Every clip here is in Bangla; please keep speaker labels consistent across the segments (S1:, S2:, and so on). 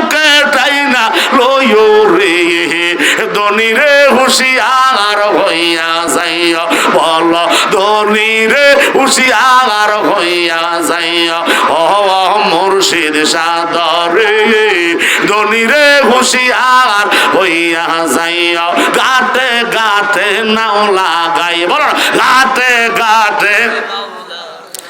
S1: বুকে টাইনা লইও রে। ধনী রে হুশিয়ার হইয়া যাইও বল ধনী রে হুশিয়ার হইয়া যাইও। ও মুর্শিদ সাদরে ধনী রে হুশিয়ার হইয়া যাইও। গাতে গাতে নাও লাগাই বলো না, গাতে গাতে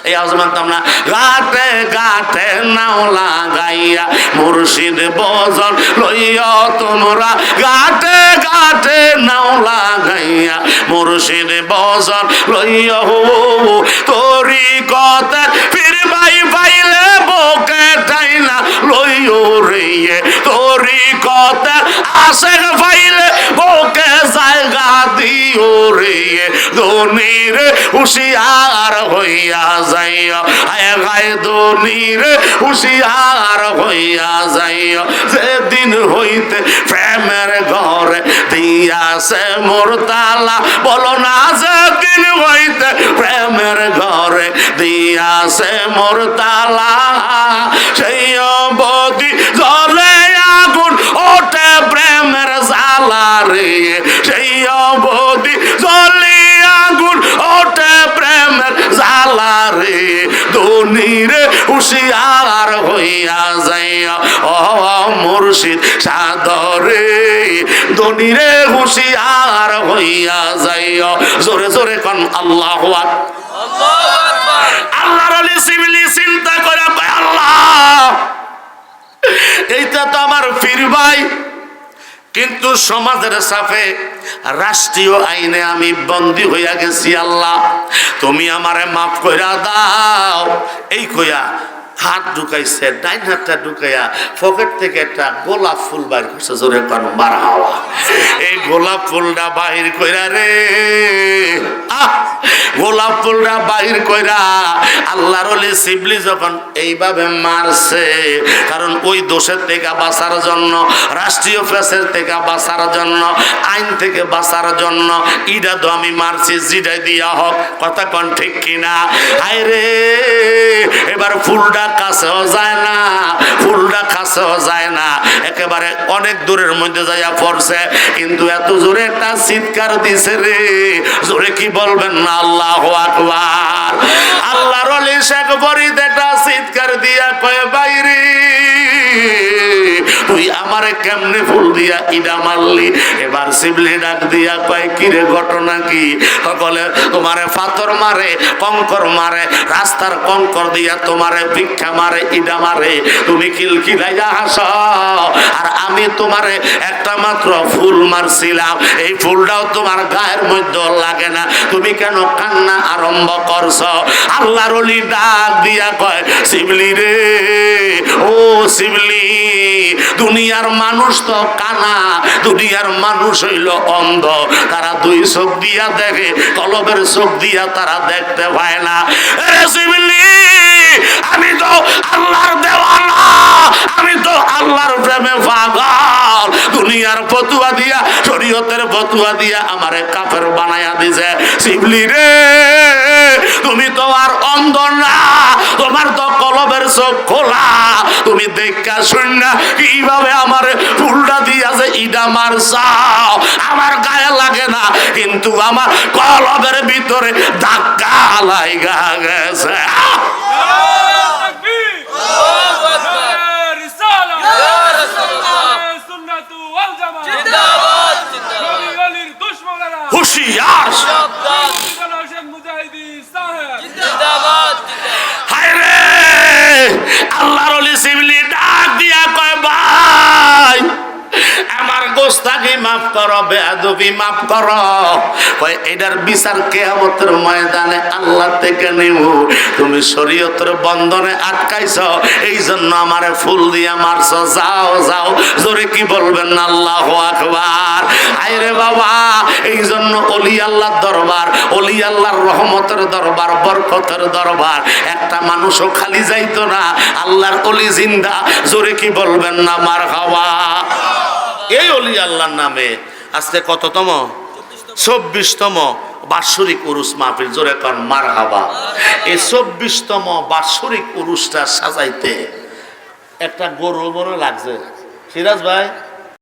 S1: এই আওয়াজ মানতাম না। গাতে গাতে নাও লাগাইয়া মুর্শিদ বজন লইয়া তোমরা গাতে গাতে নাও লাগাইয়া মুর্শিদ বজন লইয়া হো তোরি কথা ফির ভাই পাইলে বকে টাইনা লইও রে তোরি কথা আসে পাইলে বকে জায়গা দিও রে ধনির হুশিয়ার হইয়া যাইও। আয় গায়ে ধনির হুশিয়ার হইয়া যাইও। যেদিন হইতে প্রেমের ঘরে দিয়াছে মোর তালা বলো না যেদিন হইতে প্রেমের ঘরে দিয়াছে মোর তালা সেই ধনির হুশিয়ার হইয়া যাইয়া, ও মুর্শিদ সাদরে। ধনিরে হুশিয়ার হইয়া যাইয়া, জোরে জোরে কন আল্লাহ আল্লাহর আলী সিবিলি চিন্তা করে আল্লাহ, এইটা তো আমার ভাই। কিন্তু সমাজের সাফে রাষ্ট্রীয় আইনে আমি বন্দী হইয়া গেছি আল্লাহ। তুমি আমারে মাফ কইরা দাও। এই কইয়া হাত ঢুকাইছে, ডাইন হাতটা ঢুকাইয়া পকেট থেকে একটা গোলাপ ফুল বাইর করছে, জোরে কান, মার হাওয়া। এই গোলাপ ফুলটা বাহির কইরা রে, আহ! গোলাপ ফুলটা বাহির কইরা আল্লাহর ওলি শিবলি যখন এইভাবে মারছে, কারণ ওই দোষের থেকে বাঁচার জন্য, রাষ্ট্রীয় ফেসের থেকে বাঁচার জন্য, আইন থেকে বাঁচার জন্য ইটা তো আমি মারছি জিডাই দিয়া হোক, কথা কন ঠিক কিনা? আয় রে, এবার ফুলটা কাছেও যায় না, ফুলটা কাছেও যায় না। একেবারে অনেক দূরের মধ্যে যাইয়া পড়ছে, কিন্তু এত জোরে একটা চিৎকার দিছে রে। জোরে কি বলবেন না আল্লাহ? আকবার। আল্লাহর শেখ কেমনে ফুল দিয়া ইডা মারলি? এবার শিবলি ডাক দিয়া কিরে ঘটনা কি? তোমারে পাথর মারে, কঙ্কর মারে, রাস্তার কঙ্কর দিয়া তোমারে ভিক্ষা মারে, ইডা মারে। তুমি হাস। আর আমি তোমারে একটা মাত্র ফুল মারছিলাম। এই ফুলটাও তোমার গায়ের মধ্যে লাগে না। তুমি কেন কান্না আরম্ভ করছ? আল্লাহর ডাক দিয়া কয় শিবলি রে, ও শিবলি দুনিয়ার মানুষ তো কানা, দুনিয়ার মানুষ হইল অন্ধ। তারা দুই চোখ দিয়া দেখে, কলবের চোখ দিয়া তারা দেখতে পায় না। আমি তো আল্লাহর আমি তো আল্লাহর প্রেমে পাগল। দুনিয়ার দিয়া, শরীয়তের দিয়া আমারে কাফের বানায়া দিছে। শিবলি রে, তুমি তো আর অন্ধ না, তোমার তো চোখ খোলা। তুমি দেখা শূন্য কীভাবে আমার ফুলটা দিয়াছে ইডা মার চাও। আমার গায়ে লাগে না, কিন্তু আমার কলবের ভিতরে ধাক্কা লাগা গেছে। আহ! মাফ করো, বেয়াদবি মাফ করো। কয়, এটার বিচার কেয়ামতের ময়দানে আল্লাহ থেকে নিব। তুমি শরীয়তের বন্ধনে আটকাইছ এই জন্য আমারে ফুল দিয়া মারছ। যাও যাও, জোরে কি বলবেন না? আল্লাহ আকবার। আইরে বাবা এই জন্য অলি আল্লাহর দরবার, অলি আল্লাহর রহমতের দরবার, বরকতের দরবার। একটা মানুষও খালি যাইতো না। আল্লাহর অলি জিন্দা, জোরে কি বলবেন না? মার খাওয়া এই অলি আল্লাহর নামে। আজকে কততম? চব্বিশতম বাৎসরিক উরুস মাহফিল। জোরে কর মার হাবা এই চব্বিশতম বাৎসরিক উরুসটা সাজাইতে একটা গরু বড় লাগছে। সিরাজ ভাই